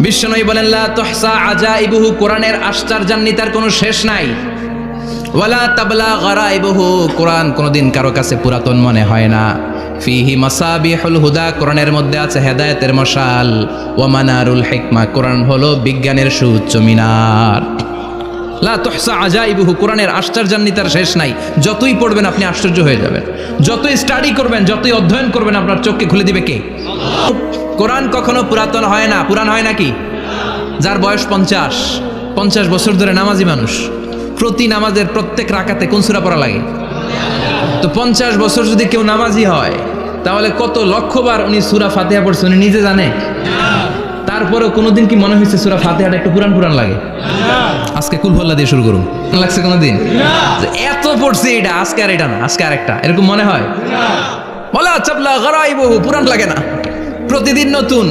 বিশ্বনবী বলেন, লা তুহসা আজাইবুহু, কোরআনের আশ্চর্যান্বিতার কোনো শেষ নাই। ওয়ালা তাবলা গারাইবুহু, কোরআন কোনোদিন কারও কাছে পুরাতন মনে হয় না। ফিহি মাসাবিহুল হুদা, কোরআনের মধ্যে আছে হেদায়েতের মশাল। ওয়া মানারুল হিকমা, কোরআন হলো বিজ্ঞানের সুউচ্চ মিনার। লা তুহসা আজাইবুহু, কোরআনের আশ্চর্যান্বিতার শেষ নাই। যতই পড়বেন আপনি আশ্চর্য হয়ে যাবেন। যতই স্টাডি করবেন, যতই অধ্যয়ন করবেন, আপনার চোখকে খুলে দিবে কে? কোরআন কখনো পুরাতন হয় না। পুরান হয় নাকি? যার বয়স পঞ্চাশ। পঞ্চাশ বছর ধরে নামাজি মানুষ। প্রতি নামাজের প্রত্যেক রাকাতে কোন সুরা পড়া লাগে? তো পঞ্চাশ বছর যদি কেউ নামাজি হয়, তাহলে কত লক্ষবার উনি সুরা ফাতেহা পড়ছে উনি নিজে জানে? তারপরেও কোনোদিন কি মনে হয়েছে সুরা ফাতেহাটা একটু পুরান পুরান লাগে? আজকে কুলফল্লা দিয়ে শুরু করুন। লাগছে কোনোদিন? এত পড়ছে এটা, আজকে আর এটা না, আজকে আর একটা এরকম মনে হয়? বলা চাপলা গড়াইবহু পুরান লাগে না। প্রতিদিন নতুন